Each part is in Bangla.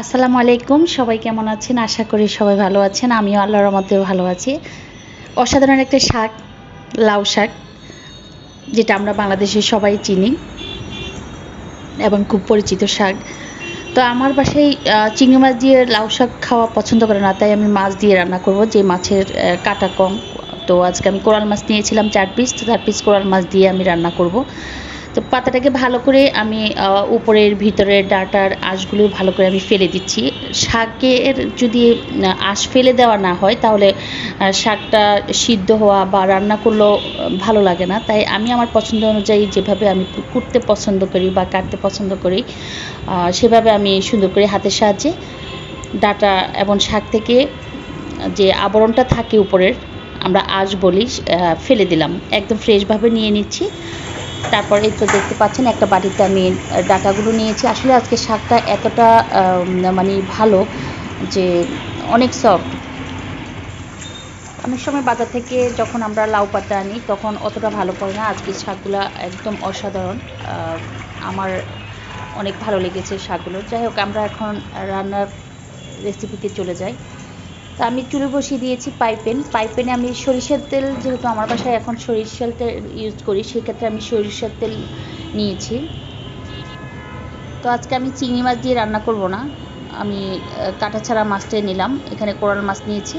আসসালামু আলাইকুম, সবাই কেমন আছেন? আশা করি সবাই ভালো আছেন। আমিও আল্লাহর মধ্যে ভালো আছি। অসাধারণ একটা শাক, লাউ শাক, যেটা আমরা বাংলাদেশে সবাই চিনি এবং খুব পরিচিত শাক। তো আমার বাসায় চিংড়ি মাছ দিয়ে লাউ শাক খাওয়া পছন্দ করে না, তাই আমি মাছ দিয়ে রান্না করব, যে মাছের কাটা কম। তো আজকে আমি কোরাল মাছ নিয়েছিলাম চার পিস তো চার পিস কোরাল মাছ দিয়ে আমি রান্না করব। তো পাতাটাকে ভালো করে আমি উপরের ভিতরের ডাটার আঁশগুলো ভালো করে আমি ফেলে দিচ্ছি। শাকের যদি আঁশ ফেলে দেওয়া না হয়, তাহলে শাকটা সিদ্ধ হওয়া বা রান্না করলেও ভালো লাগে না। তাই আমি আমার পছন্দ অনুযায়ী যেভাবে আমি কুটতে পছন্দ করি বা কাটতে পছন্দ করি সেভাবে আমি সুন্দর করে হাতের সাহায্যে ডাটা এবং শাক থেকে, যে আবরণটা থাকে উপরের, আমরা আঁশ বলি ফেলে দিলাম। একদম ফ্রেশভাবে নিয়ে নিচ্ছি। তারপর এই তো দেখতে পাচ্ছেন একটা বাটিতে আমি ডাটাগুলো নিয়েছি। আসলে আজকে শাকটা এতটা মানে ভালো যে অনেক সফট অনেক সময় বাজার থেকে যখন আমরা লাউ পাতা আনি, তখন অতটা ভালো পড়ে না। আজকে শাকগুলো একদম অসাধারণ। আমার অনেক ভালো লেগেছে শাকগুলো। যাই হোক, আমরা এখন রান্নার রেসিপিতে চলে যাই। তো আমি চুলে বসিয়ে দিয়েছি পাইপেন। পাইপেনে আমি সরিষার তেল, যেহেতু আমার বাসায় এখন সরিষার তেল ইউজ করি, সেক্ষেত্রে আমি সরিষার তেল নিয়েছি। তো আজকে আমি চিংড়ি মাছ দিয়ে রান্না করব না। আমি কাটা ছাড়া মাছটাই নিলাম। এখানে কোরাল মাছ নিয়েছি,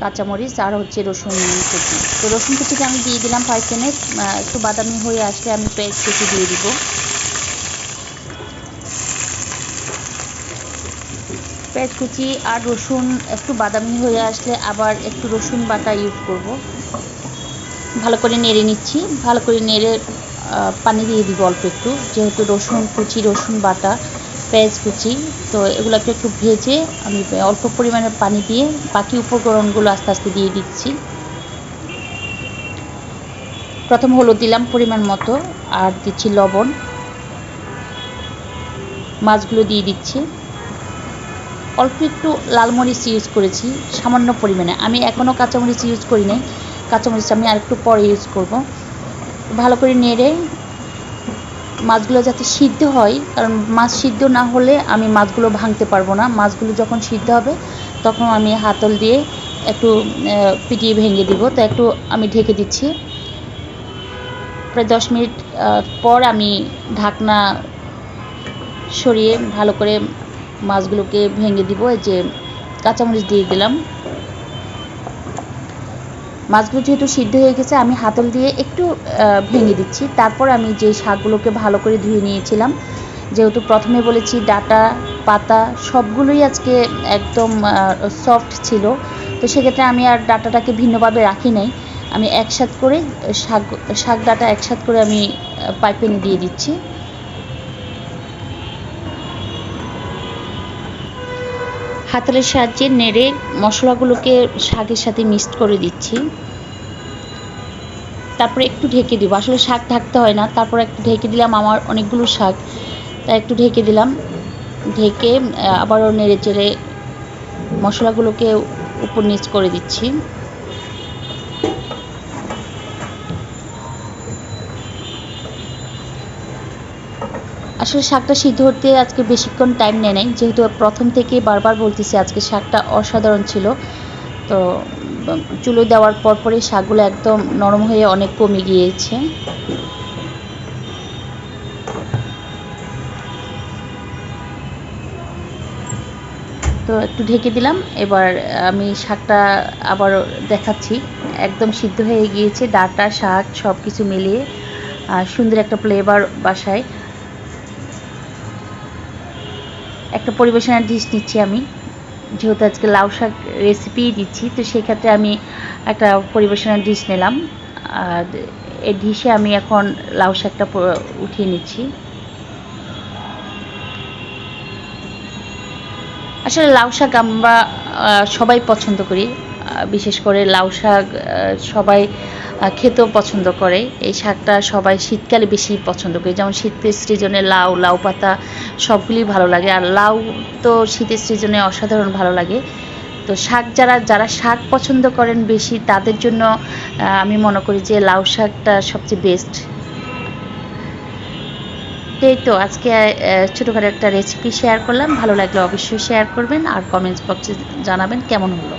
কাঁচামরিচ আর হচ্ছে রসুন কুচি। তো রসুন কুচিটা আমি দিয়ে দিলাম পাইপেনে। একটু বাদামি হয়ে আসলে আমি পেঁয়াজ কুচি দিয়ে দিব। পেঁয়াজ কুচি আর রসুন একটু বাদামি হয়ে আসলে আবার একটু রসুন বাটা ইউজ করব। ভালো করে নেড়ে নিচ্ছি। ভালো করে নেড়ে পানি দিয়ে দিব অল্প একটু। যেহেতু রসুন কুচি, রসুন বাটা, পেঁয়াজ কুচি, তো এগুলোকে একটু ভেজে আমি অল্প পরিমাণে পানি দিয়ে বাকি উপকরণগুলো আস্তে আস্তে দিয়ে দিচ্ছি। প্রথম হলুদ দিলাম পরিমাণ মতো আর দিচ্ছি লবণ। মাছগুলো দিয়ে দিচ্ছি। অল্প একটু লাল মরিচ ইউজ করেছি, সামান্য পরিমাণে। আমি এখনও কাঁচামরিচ ইউজ করি নাই। কাঁচামরিচ আমি আরেকটু পরে ইউজ করব। ভালো করে নেড়ে মাছগুলো যাতে সিদ্ধ হয়, কারণ মাছ সিদ্ধ না হলে আমি মাছগুলো ভাঙতে পারব না। মাছগুলো যখন সিদ্ধ হবে, তখন আমি হাতল দিয়ে একটু পিটিয়ে ভেঙে দিব। তো একটু আমি ঢেকে দিচ্ছি। প্রায় দশ মিনিট পর আমি ঢাকনা সরিয়ে ভালো করে মাছগুলোকে ভেঙে দিব, এই যে কাঁচামরিচ দিয়ে দিলাম। মাছগুলো যেহেতু সিদ্ধ হয়ে গেছে, আমি হাতল দিয়ে একটু ভেঙে দিচ্ছি। তারপর আমি যে শাকগুলোকে ভালো করে ধুয়ে নিয়েছিলাম, যেহেতু প্রথমে বলেছি ডাটা, পাতা সবগুলোই আজকে একদম সফট ছিল, তো সেক্ষেত্রে আমি আর ডাটাটাকে ভিন্নভাবে রাখি নাই। আমি একসাথ করে শাক শাক ডাটা একসাথ করে আমি পাইপেনে দিয়ে দিচ্ছি। হাতলের সাহায্যে নেড়ে মশলাগুলোকে শাকের সাথে মিক্সড করে দিচ্ছি। তারপরে একটু ঢেকে দিব। আসলে শাক থাকতে হয় না। তারপর একটু ঢেকে দিলাম আমার অনেকগুলো শাক। তাই একটু ঢেকে দিলাম। ঢেকে আবারও নেড়ে চেড়ে মশলাগুলোকে উপর নিচ করে দিচ্ছি। আসলে শাকটা সিদ্ধ হতে আজকে বেশিক্ষণ টাইম নেয় নাই। যেহেতু প্রথম থেকে বারবার বলতেছি আজকে শাকটা অসাধারণ ছিল। তো চুলো দেওয়ার পর পরে শাকগুলো একদম নরম হয়ে অনেক কমে গিয়েছে। তো একটু ঢেকে দিলাম। এবার আমি শাকটা আবার দেখাচ্ছি। একদম সিদ্ধ হয়ে গিয়েছে ডাটা, শাক সব কিছু মিলিয়ে সুন্দর একটা ফ্লেভার বাসায়। একটা পরিবেশনার ডিশ নিচ্ছি আমি। যেহেতু আজকে লাউ শাক রেসিপি দিচ্ছি, তো সেক্ষেত্রে আমি একটা পরিবেশনার ডিশ নিলাম। আর এই ডিশে আমি এখন লাউ শাকটা উঠিয়ে নিচ্ছি। আসলে লাউ শাক আমরা সবাই পছন্দ করি। বিশেষ করে লাউ শাক সবাই খেতেও পছন্দ করে। এই শাকটা সবাই শীতকালে বেশি পছন্দ করে। যেমন শীতের সিজনে লাউ লাউ পাতা, সবগুলি ভালো লাগে। আর লাউ তো শীতের সিজনে অসাধারণ ভালো লাগে। তো শাক যারা যারা শাক পছন্দ করেন বেশি, তাদের জন্য আমি মনে করি যে লাউ শাকটা সবচেয়ে বেস্ট এই তো আজকে ছোটোখাটো একটা রেসিপি শেয়ার করলাম। ভালো লাগলে অবশ্যই শেয়ার করবেন আর কমেন্টস বক্সে জানাবেন কেমন হলো।